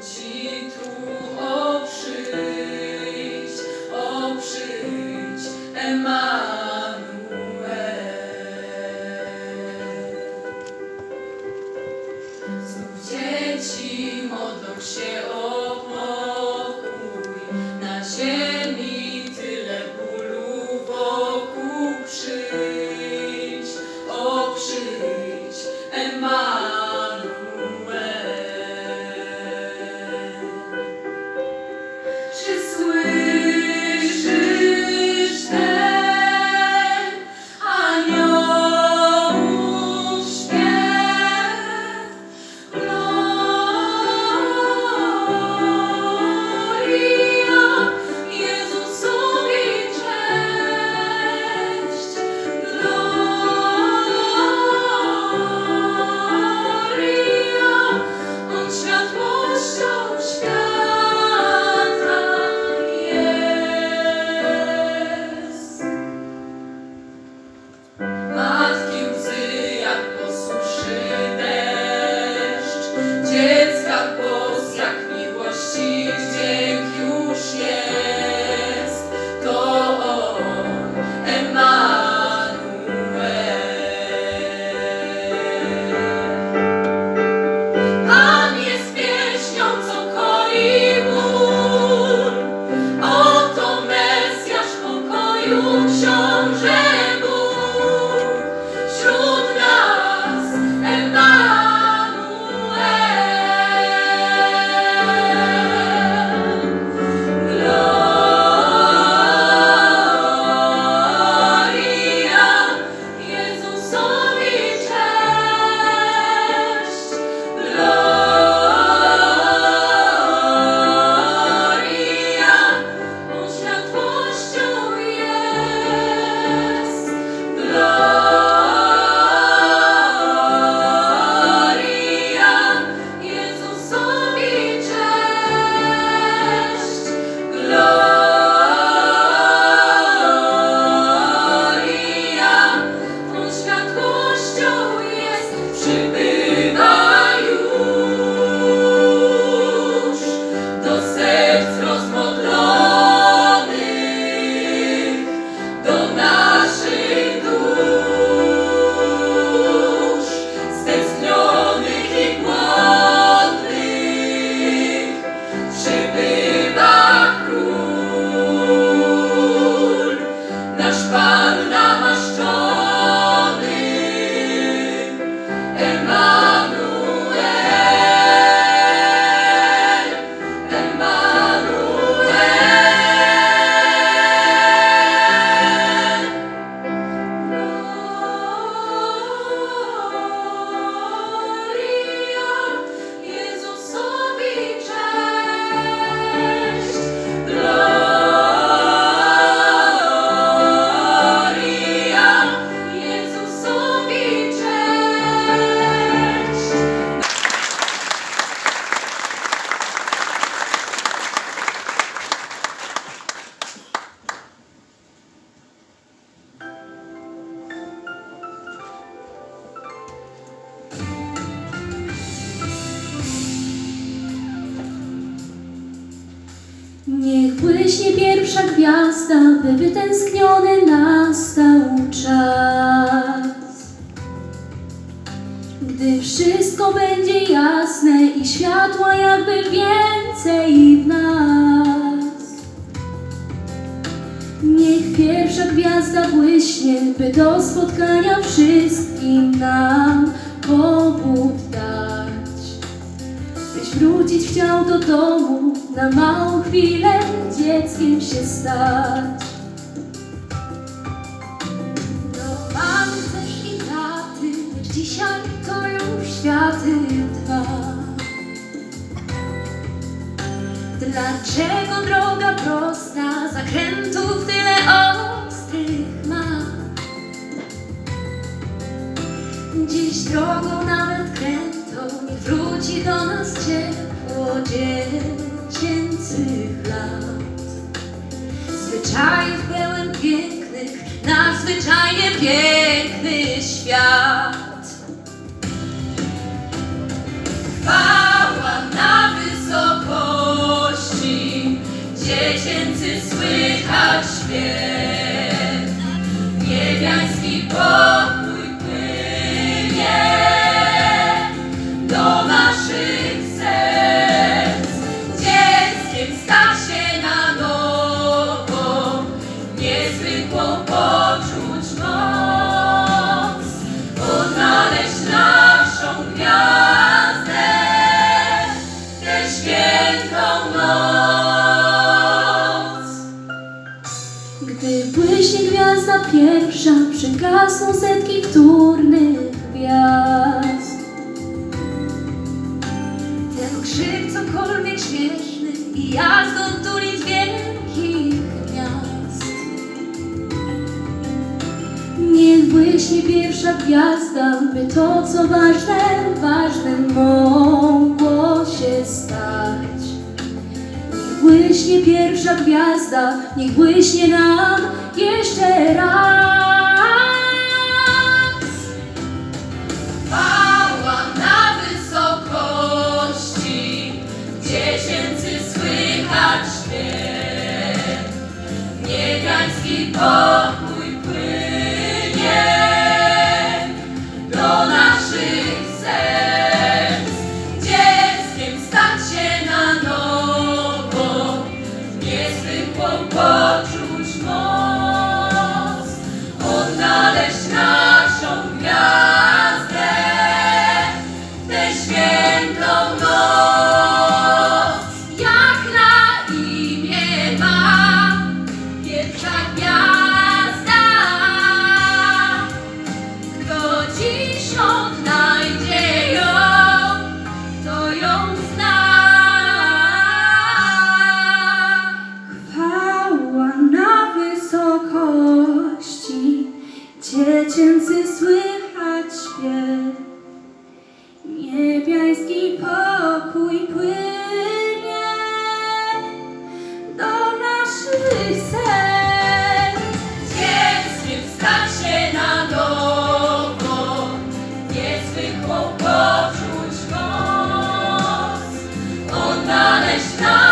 Ci spotkania wszystkim nam pobud dać. Byś wrócić chciał do domu, na małą chwilę dzieckiem się stać. Do mamy też i taty, dzisiaj to już światy dwa. Dlaczego droga prosta zakręca? drogą nawet krętą wróci do nas ciepło dziecięcych lat. Zwyczajów pełen pięknych, nadzwyczajnie piękny świat. Błyśnie pierwsza gwiazda, by to co ważne, ważne mogło się stać. Niech błyśnie pierwsza gwiazda, niech błyśnie nam jeszcze raz. Chwała na wysokości, dziecięcy słychać śpiew. Niebiański pokój Krishna.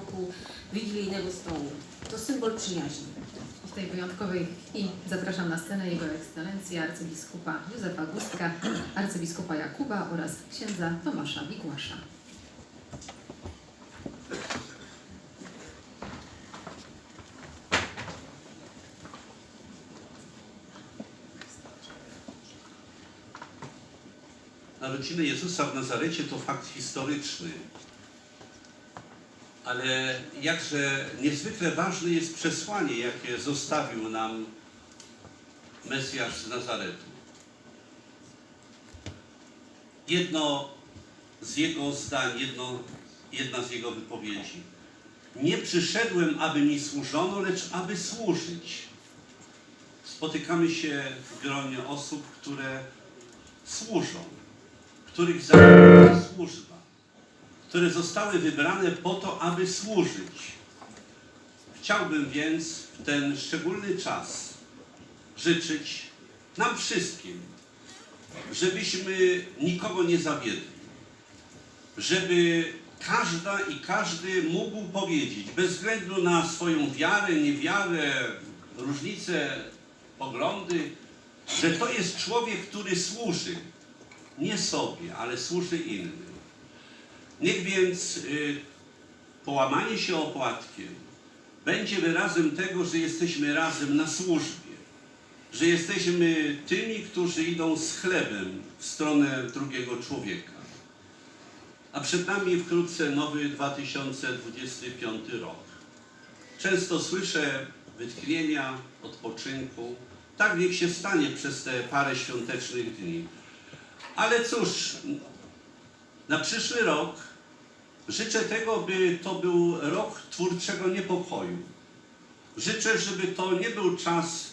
Wokół wigilijnego stołu. To symbol przyjaźni. W tej wyjątkowej chwili zapraszam na scenę Jego Ekscelencję arcybiskupa Józefa Gustka, arcybiskupa Jakuba oraz księdza Tomasza Wigłasza. Narodziny Jezusa w Nazarecie to fakt historyczny. Ale jakże niezwykle ważne jest przesłanie, jakie zostawił nam Mesjasz z Nazaretu. Jedno z jego zdań, jedno, jedna z jego wypowiedzi. Nie przyszedłem, aby mi służono, lecz aby służyć. Spotykamy się w gronie osób, które służą, których zawołuje służba, które zostały wybrane po to, aby służyć. Chciałbym więc w ten szczególny czas życzyć nam wszystkim, żebyśmy nikogo nie zawiedli, żeby każda i każdy mógł powiedzieć, bez względu na swoją wiarę, niewiarę, różnice, poglądy, że to jest człowiek, który służy nie sobie, ale służy innym. Niech więc y, połamanie się opłatkiem będzie wyrazem tego, że jesteśmy razem na służbie, że jesteśmy tymi, którzy idą z chlebem w stronę drugiego człowieka. A przed nami wkrótce nowy 2025 rok. Często słyszę wytchnienia, odpoczynku. Tak niech się stanie przez te parę świątecznych dni. Ale cóż, na przyszły rok życzę tego, by to był rok twórczego niepokoju. Życzę, żeby to nie był czas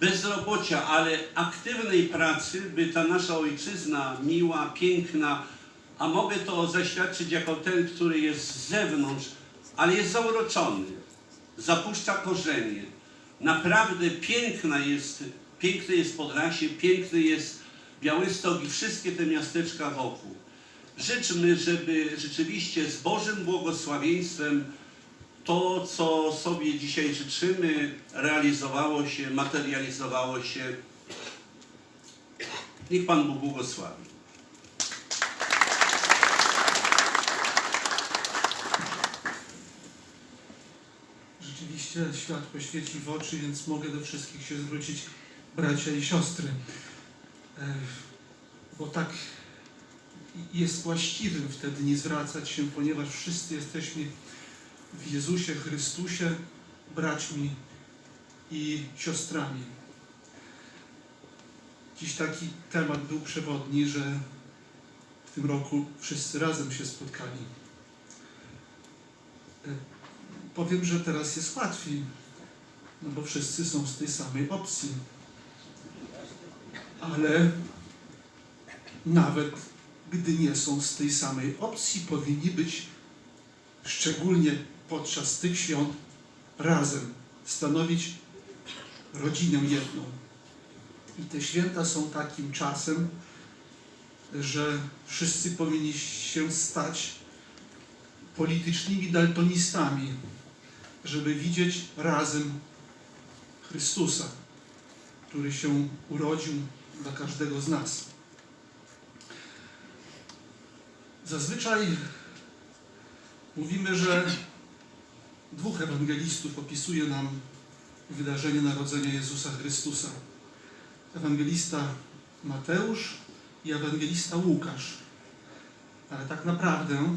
bezrobocia, ale aktywnej pracy, by ta nasza ojczyzna miła, piękna, a mogę to zaświadczyć jako ten, który jest z zewnątrz, ale jest zauroczony, zapuszcza korzenie. Naprawdę piękna jest, piękne jest Podlasie, piękny jest Białystok i wszystkie te miasteczka wokół. Życzmy, żeby rzeczywiście z Bożym błogosławieństwem to, co sobie dzisiaj życzymy, realizowało się, materializowało się. Niech Pan Bóg błogosławi. Rzeczywiście światło świeci w oczy, więc mogę do wszystkich się zwrócić, bracia i siostry. E, Bo tak jest właściwym wtedy nie zwracać się, ponieważ wszyscy jesteśmy w Jezusie Chrystusie braćmi i siostrami. Dziś taki temat był przewodni, że w tym roku wszyscy razem się spotkali. E, powiem, że teraz jest łatwiej, no bo wszyscy są z tej samej opcji. Ale nawet gdy nie są z tej samej opcji, powinni być szczególnie podczas tych świąt razem, stanowić rodzinę jedną. I te święta są takim czasem, że wszyscy powinni się stać politycznymi daltonistami, żeby widzieć razem Chrystusa, który się urodził dla każdego z nas. Zazwyczaj mówimy, że dwóch ewangelistów opisuje nam wydarzenie narodzenia Jezusa Chrystusa. Ewangelista Mateusz i ewangelista Łukasz. Ale tak naprawdę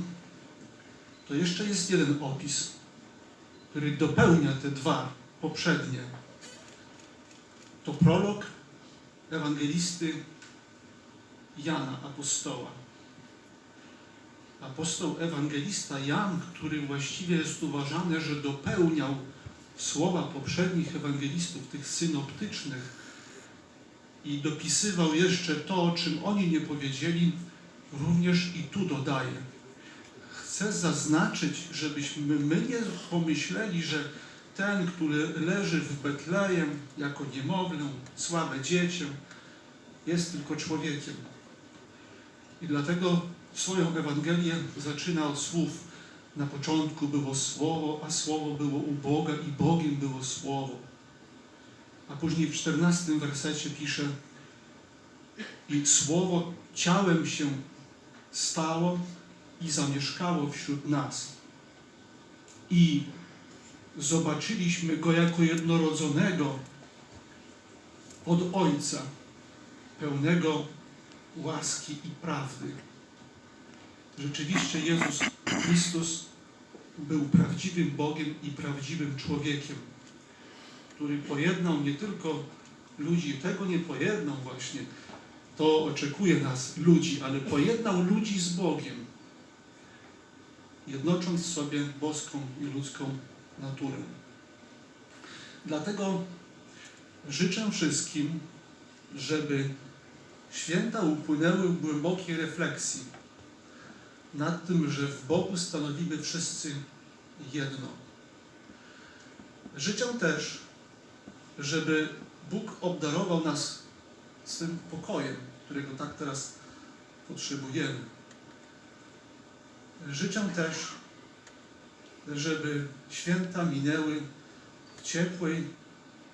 to jeszcze jest jeden opis, który dopełnia te dwa poprzednie. To prolog ewangelisty Jana Apostoła. Apostoł ewangelista Jan, który właściwie jest uważany, że dopełniał słowa poprzednich ewangelistów, tych synoptycznych, i dopisywał jeszcze to, o czym oni nie powiedzieli, również i tu dodaje. Chcę zaznaczyć, żebyśmy my nie pomyśleli, że ten, który leży w Betlejem jako niemowlę, słabe dziecię, jest tylko człowiekiem. I dlatego swoją Ewangelię zaczyna od słów na początku było Słowo, a Słowo było u Boga i Bogiem było Słowo. A później w czternastym wersecie pisze i Słowo ciałem się stało i zamieszkało wśród nas. I zobaczyliśmy Go jako jednorodzonego od Ojca, pełnego łaski i prawdy. Rzeczywiście Jezus Chrystus był prawdziwym Bogiem i prawdziwym człowiekiem, który pojednał nie tylko ludzi, tego nie pojednał właśnie, to oczekuje nas ludzi, ale pojednał ludzi z Bogiem, jednocząc sobie boską i ludzką naturę. Dlatego życzę wszystkim, żeby święta upłynęły w głębokiej refleksji nad tym, że w Bogu stanowimy wszyscy jedno. Życzę też, żeby Bóg obdarował nas swym pokojem, którego tak teraz potrzebujemy. Życzę też, żeby święta minęły w ciepłej,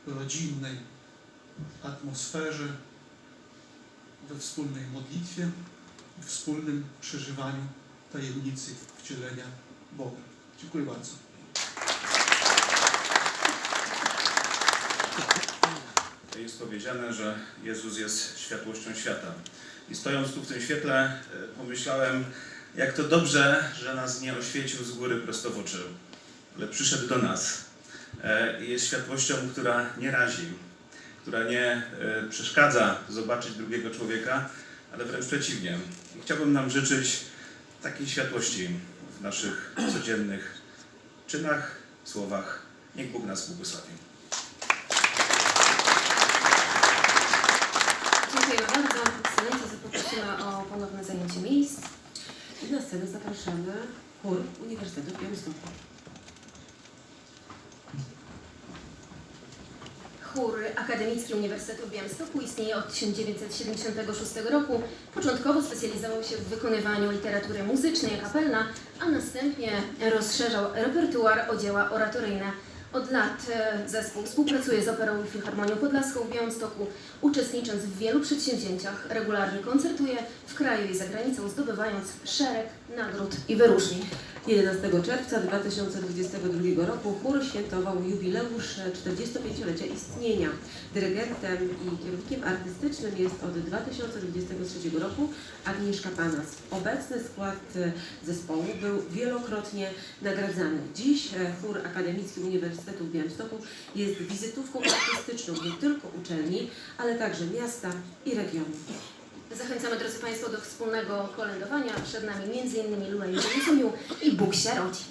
rodzinnej atmosferze, we wspólnej modlitwie i wspólnym przeżywaniu tajemnicy wcielenia Boga. Dziękuję bardzo. Jest powiedziane, że Jezus jest światłością świata. I stojąc tu w tym świetle, e, pomyślałem, jak to dobrze, że nas nie oświecił z góry prosto w oczy, ale przyszedł do nas. E, Jest światłością, która nie razi, która nie e, przeszkadza zobaczyć drugiego człowieka, ale wręcz przeciwnie. Chciałbym nam życzyć takiej światłości w naszych codziennych czynach, słowach. Niech Bóg nas błogosławi. Dziękujemy bardzo. Ekscelencjo, poprosimy o ponowne zajęcie miejsc. I na scenę zapraszamy chór Uniwersytetu Białymstoku. Chór Akademicki Uniwersytetu w Białymstoku istnieje od 1976 roku. Początkowo specjalizował się w wykonywaniu literatury muzycznej kapelna, a następnie rozszerzał repertuar o dzieła oratoryjne. Od lat e, zespół współpracuje z Operą i Filharmonią Podlaską w Białymstoku, uczestnicząc w wielu przedsięwzięciach, regularnie koncertuje w kraju i za granicą, zdobywając szereg nagród i wyróżnień. 11 czerwca 2022 roku chór świętował jubileusz 45-lecia istnienia. Dyrygentem i kierownikiem artystycznym jest od 2023 roku Agnieszka Panas. Obecny skład zespołu był wielokrotnie nagradzany. Dziś chór Akademicki Uniwersytetu w Białymstoku jest wizytówką artystyczną nie tylko uczelni, ale także miasta i regionu. Zachęcamy, drodzy Państwo, do wspólnego kolędowania. Przed nami m.in. Lula i Jezumiu i Bóg się rodzi.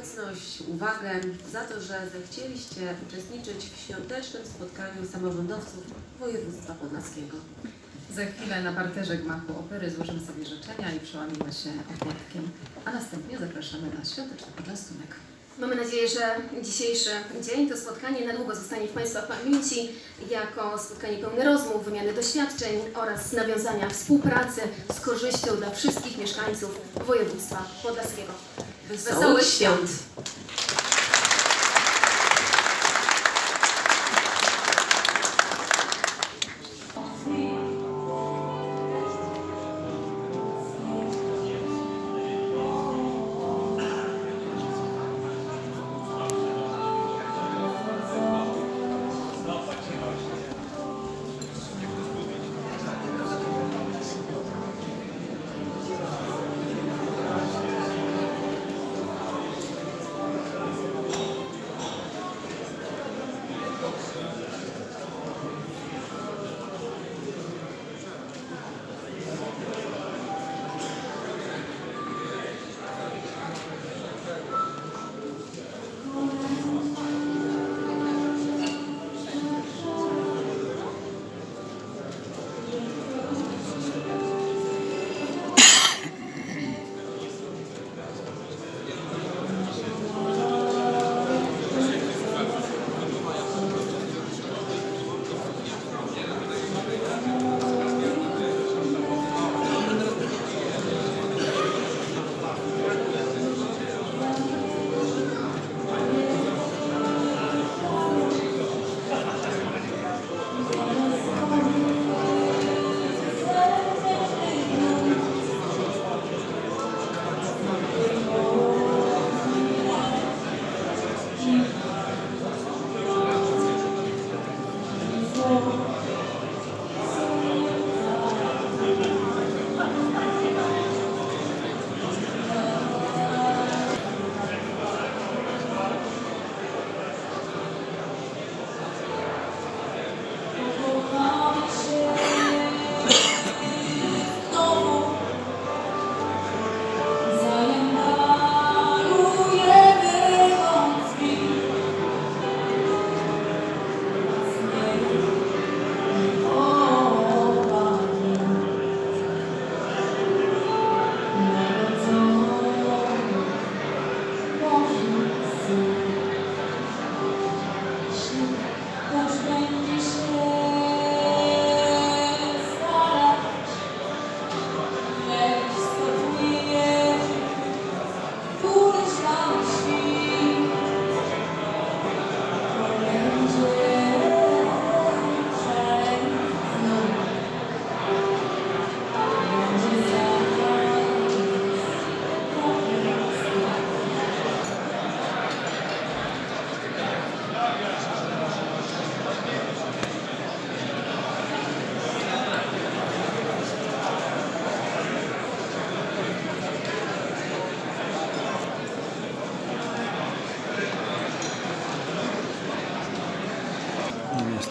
Obecność, uwagę, za to, że zechcieliście uczestniczyć w świątecznym spotkaniu samorządowców województwa podlaskiego. Za chwilę na parterze gmachu opery złożymy sobie życzenia i przełamimy się opłatkiem, a następnie zapraszamy na świąteczny poczęstunek. Mamy nadzieję, że dzisiejszy dzień, to spotkanie na długo zostanie w Państwa pamięci jako spotkanie pełne rozmów, wymiany doświadczeń oraz nawiązania współpracy z korzyścią dla wszystkich mieszkańców województwa podlaskiego. Wesołych świąt!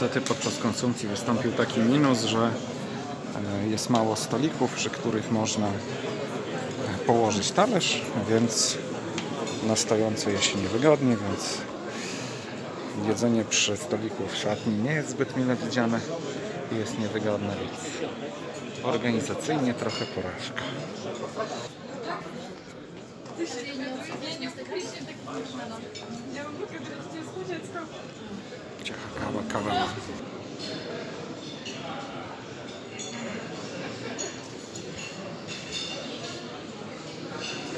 Niestety podczas konsumpcji wystąpił taki minus, że e, jest mało stolików, przy których można e, położyć talerz, więc na stojąco jest się niewygodnie, więc jedzenie przy stoliku w szatni nie jest zbyt mile widziane i jest niewygodne, więc organizacyjnie trochę porażka. Ciao, cava.